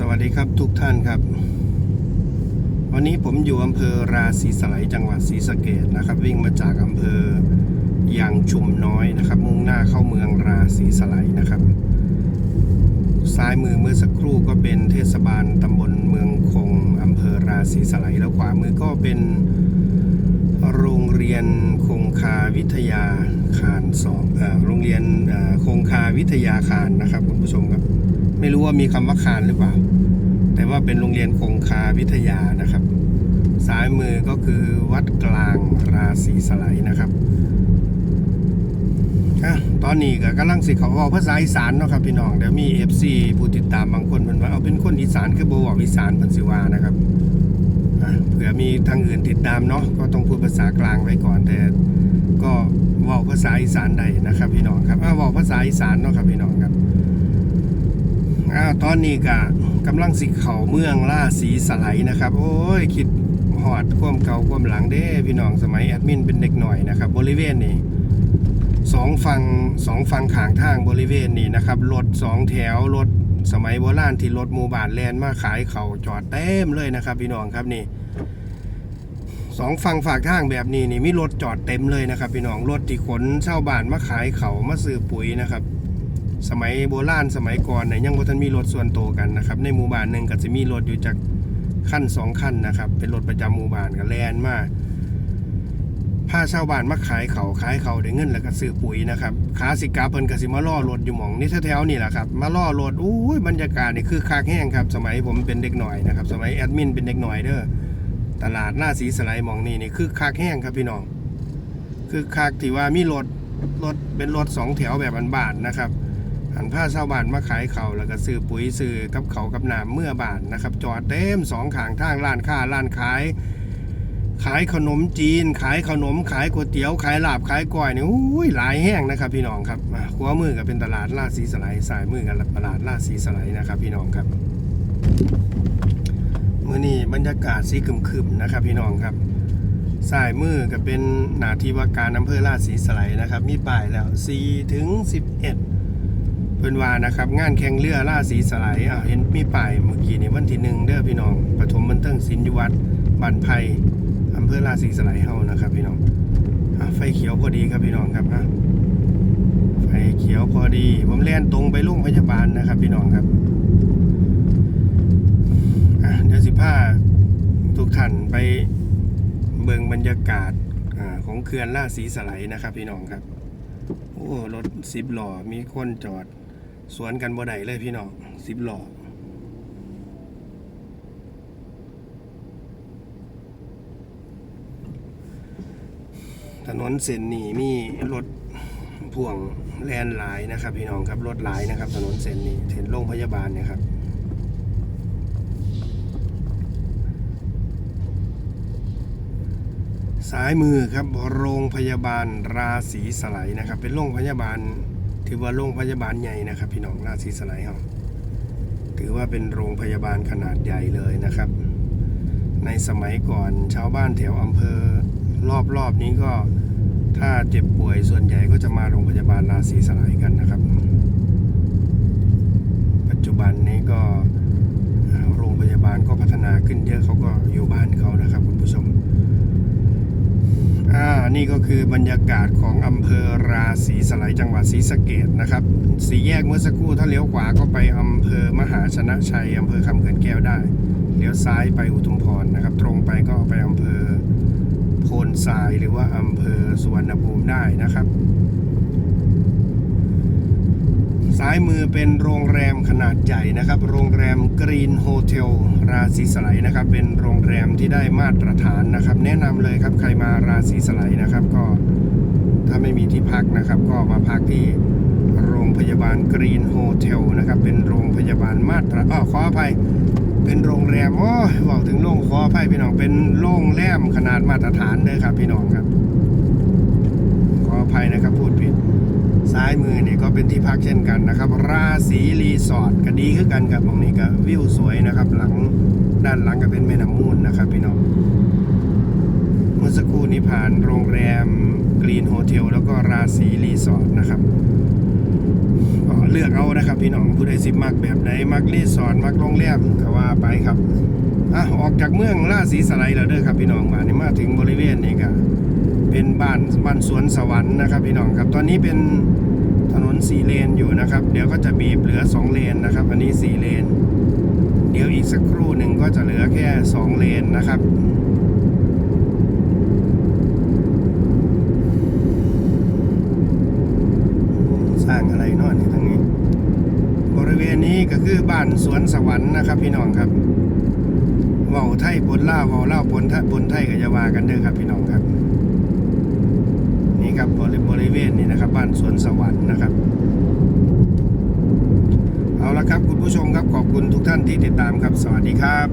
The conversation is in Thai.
สวัสดีครับทุกท่านครับ วันนี้ผมอยู่อำเภอราศีสไลยจังหวัดศรีสะเกดนะครับ วิ่งมาจากอำเภอยางชุมน้อยนะครับ มุ่งหน้าเข้าเมืองราศีสไลยนะครับ ซ้ายมือเมื่อสักครู่ก็เป็นเทศบาลตำบลเมืองคงอำเภอราศีสไลยแล้วขวามือก็เป็นโรงเรียนคงคาวิทยาคารสองโรงเรียนคงคาวิทยาคารนะครับคุณผู้ชมครับ ไม่รู้ว่ามีคำว่าคารหรือเปล่า แต่ว่าเป็นโรงเรียนคงคาวิทยานะครับ ซ้ายมือก็คือวัดกลางราศีสไลยนะครับอะตอนนี้ก็กำลังสิเขาเว้าภาษาอีสานเนาะครับพี่น้องเดี๋ยวมี FC ผู้ติดตามบางคนเพิ่นว่าเอาเป็นคนอีสานคือบ่เว้าอีสานเพิ่นสิวานะครับเผื่อมีทางอื่นติดตามเนาะก็ต้องพูดภาษากลางไว้ก่อน แต่ก็เว้าภาษาอีสานได้นะครับ พี่น้องครับอะเว้าภาษาอีสานเนาะครับพี่น้องครับ อ่าตอนนี้ก็กำลังสิเขาเมืองล่าสีสไลด์นะครับ โอ้ย คิดหอดความเก่าความหลังเด้พี่น้องสมัยแอดมินเป็นเด็กหน่อยนะครับ บริเวณนี้สองฝั่งสองฝั่งขางทางบริเวณนี้นะครับรถสองแถวรถสมัยโบราณที่รถมูบานแลนมาขายเขาจอดเต็มเลยนะครับ พี่น้องครับนี่สองฝั่งฝากทางแบบนี้นี่มีรถจอดเต็มเลยนะครับ พี่น้องรถที่ขนเช่าบ้านมาขายเขามาซื้อปุ๋ยนะครับ สมัยโบราณสมัยก่อนเนี่ยยังบ่ทันมีรถส่วนตัวกันนะครับในหมู่บ้านหนึ่งก็จะมีรถอยู่จากขั้นสองขั้นนะครับ เป็นรถประจำหมู่บ้านก็แลนมาพาชาวบ้านมาขายเขาขายเขาได้เงินแล้วก็ซื้อปุ๋ยนะครับขาสิกาเพิ่นก็สิมาล่อรถอยู่หม่องนี่แถวๆนี่แหละครับมาล่อรถอู้ยบรรยากาศนี่คือคักแห้งครับ สมัยผมเป็นเด็กหน่อยนะครับสมัยแอดมินเป็นเด็กหน่อยเด้อตลาดหน้าสีสไลด์หมองนี่นี่คือคักแห้งครับพี่น้อง คือคักที่ว่ามีรถรถเป็นรถสองแถวแบบบ้านๆนะครับ หันผ้าชาวบ้านมาขายเขาแล้วก็ซื้อปุ๋ยซื้อกับเขากับน้ำเมื่อบานนะครับ จอดเต็มสองข้างทางร้านค้าร้านขาย ขายขนมจีน ขายขนมขายก๋วยเตี๋ยวขายลาบขายก้อยนี่อุ้ยหลายแห้งนะครับ พี่น้องครับขวามือก็เป็นตลาดลาดสีสไลด์สายมือกับตลาดลาดสีสไลด์นะครับพี่น้องครับเมื่อนี้บรรยากาศสีครึมๆนะครับ พี่น้องครับสายมือก็เป็นหนาทีว่าการอำเภอราชสีสไลนะครับ มีป้ายแล้ว4ถึง11 เพิ่นว่านะครับงานแข่งเรือราสีสไลยอ่าเห็นมีป้ายเมื่อกี้นี่วันที่หนึ่งเด้อพี่น้องปฐมบันเทิงศิลยู่วัดบ้านไผ่อำเภอราสีสไลยเฮานะครับ พี่น้องอะไฟเขียวพอดีครับพี่น้องครับอะไฟเขียวพอดี ผมแล่นตรงไปโรงพยาบาลนะครับ พี่น้องครับอะเดี๋ยวสิพาทุกท่านไปเบิ่งบรรยากาศอาของเขื่อนล่าดสีสไลด์นะครับ พี่น้องครับ โอ้รถสิบล้อมีคนจอด สวนกันบ่ได้เลยพี่น้องสิบหล้อถนนเส้นนี้มีรถพ่วงแลนหลายนะครับ พี่น้องครับรถหลายนะครับ ถนนเส้นนี้เห็นโรงพยาบาลเนี่ยครับซ้ายมือครับโรงพยาบาลราศีสไลนะครับ เป็นโรงพยาบาล ถือว่าโรงพยาบาลใหญ่นะครับ พี่น้องราศีสไลยครับถือว่าเป็นโรงพยาบาลขนาดใหญ่เลยนะครับ ในสมัยก่อนชาวบ้านแถวอำเภอรอบๆนี้ก็ถ้าเจ็บป่วยส่วนใหญ่ก็จะมาโรงพยาบาลราศีสไลยกันนะครับ ปัจจุบันนี้ก็โรงพยาบาลก็พัฒนาขึ้นเยอะเขาก็อยู่บ้านเขานะครับคุณผู้ชม อ่า นี่ก็คือบรรยากาศของอำเภอราศีสไลจังหวัดศรีสะเกดนะครับสี่แยกเมื่อสักครู่ถ้าเลี้ยวขวาก็ไปอำเภอมหาชนะชัยอำเภอคำเขื่อนแก้วได้เลี้ยวซ้ายไปอุทุมพรนะครับ ตรงไปก็ไปอำเภอโพนทรายหรือว่าอำเภอสุวรรณภูมิได้นะครับ ซ้ายมือเป็นโรงแรมขนาดใหญ่นะครับ โรงแรมกรีนโฮเทลราศีสไลนะครับ เป็นโรงแรมที่ได้มาตรฐานนะครับ แนะนำเลยครับใครมาราศีสไลนะครับ ก็ถ้าไม่มีที่พักนะครับ ก็มาพักที่โรงพยาบาลกรีนโฮเทลนะครับ เป็นโรงพยาบาลมาตรอ๋อขออภัยเป็นโรงแรมโอ้บอกถึงโรงขออภัยพี่น้องเป็นโรงแรมขนาดมาตรฐานเลยครับพี่น้องครับ ขออภัยนะครับพูดผิด ซ้ายมือเนี่ยก็เป็นที่พักเช่นกันนะครับ ราศีรีสอร์ทก็ดีขึ้นกันครับตรงนี้ก็วิวสวยนะครับ หลังด้านหลังก็เป็นแม่น้ำมูลนะครับพี่น้องมมื่อสักครู่นี้ผ่านโรงแรมกรีนโฮเทลแล้วก็ราศีรีสอร์ทนะครับเลือกเอานะครับพี่น้องผู้ใดสิมักแบบไหนมักรีสอร์ทมักโรงแรมก็ว่าไปครับอะออกจากเมืองราศีสไลด์แล้วเด้อครับพี่น้องมานี่มาถึงบริเวณนี้ก็ เป็นบ้านบ้านสวนสวรรค์นะครับพี่น้องครับ ตอนนี้เป็นถนนสี่เลนอยู่นะครับ เดี๋ยวก็จะบีบเหลือสองเลนนะครับ อันนี้สี่เลน เดี๋ยวอีกสักครู่หนึ่งก็จะเหลือแค่สองเลนนะครับสร้างอะไรเนอนนี่ทั้งนี้ บริเวณนี้ก็คือบ้านสวนสวรรค์นะครับ พี่น้องครับเว่าไทยปนล่าวเว่าเล่าปนทะปนไทยกับยาวากันเด้อครับพี่น้องครับ นี่ครับบริบริเวณนี้นะครับ บ้านสวนสวรรค์นะครับ เอาละครับคุณผู้ชมครับขอบคุณทุกท่านที่ติดตามครับ สวัสดีครับ